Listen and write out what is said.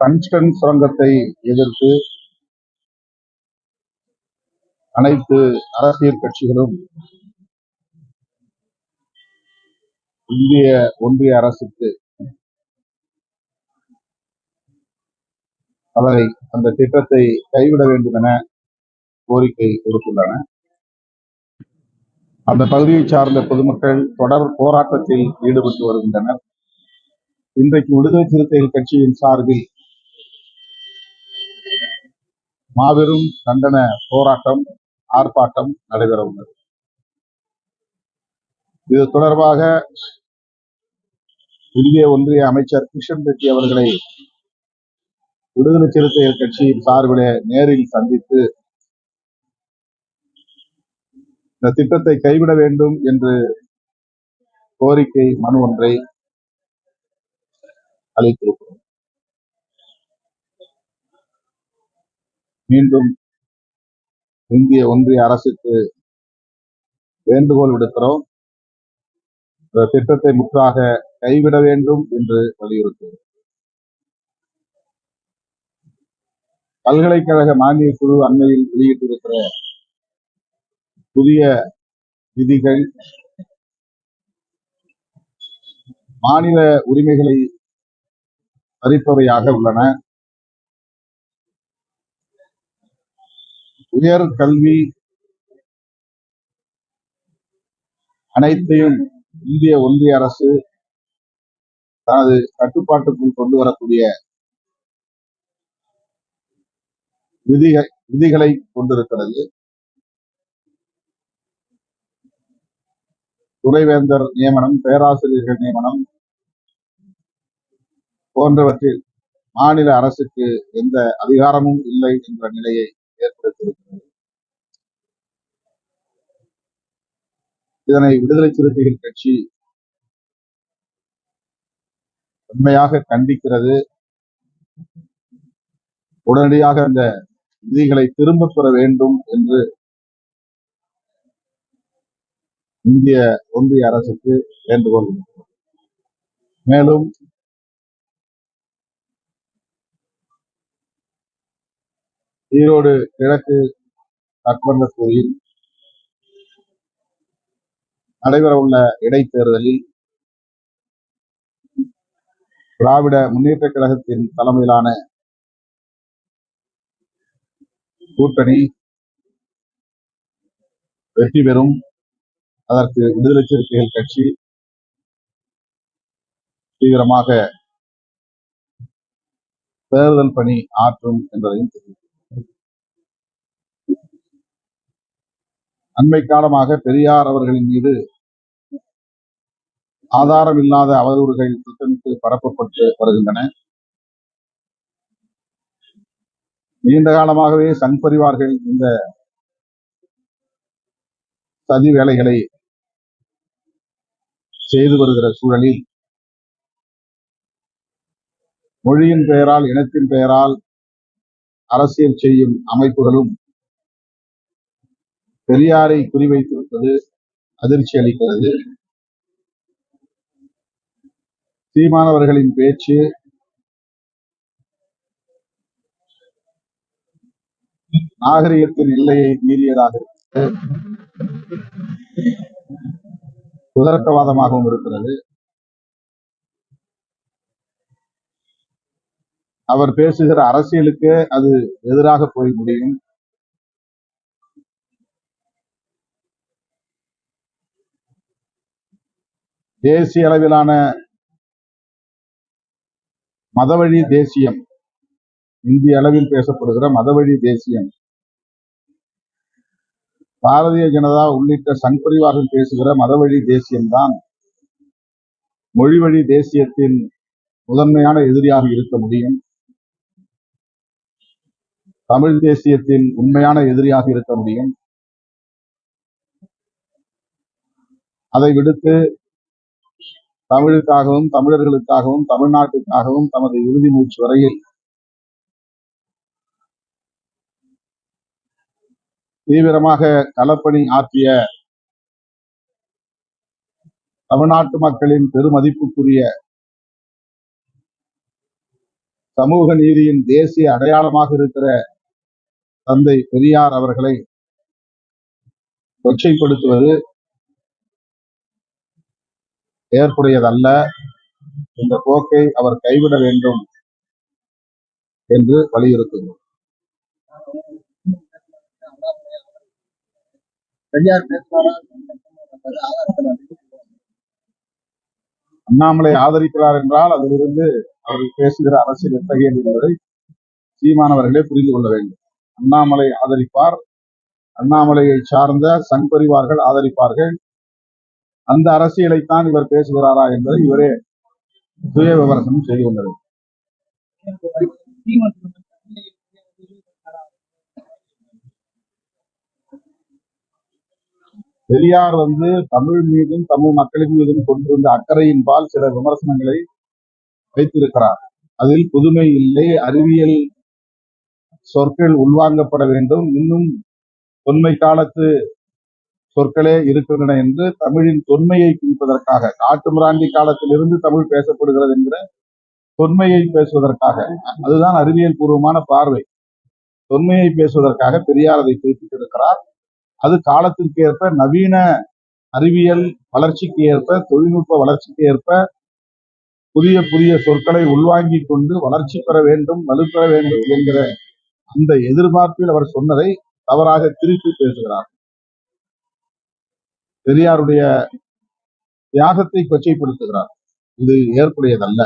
Tungsten சுரங்கத்தை எதிர்த்து அனைத்து அரசியல் கட்சிகளும் இந்திய ஒன்றிய அரசுக்கு அவரை அந்த திட்டத்தை கைவிட வேண்டும் என கோரிக்கை விடுத்துள்ளன. அந்த பகுதியை சார்ந்த பொதுமக்கள் தொடர் போராட்டத்தில் ஈடுபட்டு வருகின்றனர். இன்றைக்கு விடுதலை சிறுத்தைகள் கட்சியின் சார்பில் மாபெரும் கண்டன போராட்டம் ஆர்ப்பாட்டம் நடைபெற உள்ளது. இது தொடர்பாக இந்திய ஒன்றிய அமைச்சர் கிஷன் ரெட்டி அவர்களை விடுதலை சிறுத்தைகள் கட்சியின் சார்பிலே நேரில் சந்தித்து இந்த திட்டத்தை கைவிட வேண்டும் என்று கோரிக்கை மனு ஒன்றை அளித்திருக்கிறோம். மீண்டும் இந்திய ஒன்றிய அரசுக்கு வேண்டுகோள் விடுக்கிறோம். இந்த திட்டத்தை முற்றாக கைவிட வேண்டும் என்று வலியுறுத்துகிறோம். பல்கலைக்கழக மானிய குழு அண்மையில் வெளியிட்டிருக்கிற புதிய விதிகள் மாநில உரிமைகளை பறிப்பவையாக உள்ளன. உயர் கல்வி அனைத்தையும் இந்திய ஒன்றிய அரசு தனது கட்டுப்பாட்டுக்குள் கொண்டு வரக்கூடிய விதிகள் விதிகளை கொண்டிருக்கிறது. துறைவேந்தர் நியமனம் பேராசிரியர்கள் நியமனம் போன்றவற்றில் மாநில அரசுக்கு எந்த அதிகாரமும் இல்லை என்ற நிலையை ஏற்படுத்தியிருக்கிறது. இதனை விடுதலை சிறுத்தைகள் கட்சி உண்மையாக கண்டிக்கிறது. உடனடியாக அந்த விதிகளை திரும்ப பெற வேண்டும் என்று இந்திய ஒன்றிய அரசுக்கு வேண்டுகோள் மேலும் ஈரோடு கிழக்கு சட்டமன்ற தொகுதியில் நடைபெறவுள்ள இடைத்தேர்தலில் திராவிட முன்னேற்ற கழகத்தின் தலைமையிலான கூட்டணி வெற்றி பெறும் அதற்கு விடுதலை சிறுத்தைகள் கட்சி தீவிரமாக தேர்தல் பணி ஆற்றும் என்பதையும் தெரிவித்துள்ளோம். அண்மை காலமாக பெரியார் அவர்களின் மீது ஆதாரம் இல்லாத அவதூறுகள் திட்டமிட்டு பரப்பப்பட்டு வருகின்றன. நீண்ட காலமாகவே சங் பரிவார்கள் இந்த சதி வேலைகளை செய்து வருகிற சூழலில் மொழியின் பெயரால் இனத்தின் பெயரால் அரசியல் செய்யும் அமைப்புகளும் பெரியாரை குறிவைத்திருப்பது அதிர்ச்சி அளிக்கிறது சீமானவர்களின் பேச்சு நாகரிகத்தின் எல்லையை மீறியதாக இருக்கிறது. குதர்க்கவாதமாகவும் இருக்கிறது அவர் பேசுகிற அரசியலுக்கு அது எதிராக போய் முடியும் தேசிய அளவிலான மதவழி தேசியம். இந்திய அளவில் பேசப்படுகிற மதவழி தேசியம். பாரதிய ஜனதா உள்ளிட்ட சங்பரிவார்கள் பேசுகிற மதவழி தேசியம்தான் மொழிவழி தேசியத்தின் முதன்மையான எதிரியாக இருக்க முடியும். தமிழ் தேசியத்தின் உண்மையான எதிரியாக இருக்க முடியும். அதை விடுத்து தமிழுக்காகவும் தமிழர்களுக்காகவும் தமிழ்நாட்டுக்காகவும் தமது இறுதி மூச்சு வரையில் தீவிரமாக களப்பணி ஆற்றிய தமிழ்நாட்டு மக்களின் பெருமதிப்புக்குரிய சமூக நீதியின் தேசிய அடையாளமாக இருக்கிற தந்தை பெரியார் அவர்களை கொச்சைப்படுத்துவது ஏற்புடையதல்ல. இந்த போக்கை அவர் கைவிட வேண்டும் என்று வலியுறுத்துகிறோம். அண்ணாமலை ஆதரிக்கிறார் என்றால் அதிலிருந்து அவர்கள் பேசுகிற அரசியல் எத்தகையது என்பதை சீமானவர்களே புரிந்து கொள்ள வேண்டும். அண்ணாமலை ஆதரிப்பார். அண்ணாமலையை சார்ந்த சங் பரிவார்கள் ஆதரிப்பார்கள். அந்த அரசியலைத்தான் இவர் பேசுகிறாரா என்பதை இவரே சுய விமர்சனம் செய்து கொண்டது. பெரியார் வந்து தமிழ் மீதும் தமிழ் மக்களின் மீதும் கொண்டிருந்த அக்கறையின்பால் சில விமர்சனங்களை வைத்திருக்கிறார். அதில் புதுமை இல்லை அறிவியல் சொற்கள் உள்வாங்கப்பட வேண்டும். இன்னும் தொன்மை காலத்து சொற்களே இருக்கின்றன என்று தமிழின் தொன்மையை குறிப்பதற்காக காட்டுமிராண்டி காலத்திலிருந்து தமிழ் பேசப்படுகிறது என்கிற தொன்மையை பேசுவதற்காக அதுதான் அறிவியல் பூர்வமான பார்வை. தொன்மையை பேசுவதற்காக பெரியார் அதை குறிப்பிட்டிருக்கிறார். அது காலத்திற்கு ஏற்ப நவீன அறிவியல் வளர்ச்சிக்கு ஏற்ப தொழில்நுட்ப வளர்ச்சிக்கு ஏற்ப புதிய புதிய சொற்களை உள்வாங்கி கொண்டு வளர்ச்சி பெற வேண்டும் வலுப்பெற வேண்டும் என்கிற அந்த எதிர்பார்ப்பில் அவர் சொன்னதை தவறாக திருப்பி பேசுகிறார். பெரியாருடைய தியாகத்தை கொச்சைப்படுத்துகிறார். இது ஏற்புடையதல்ல.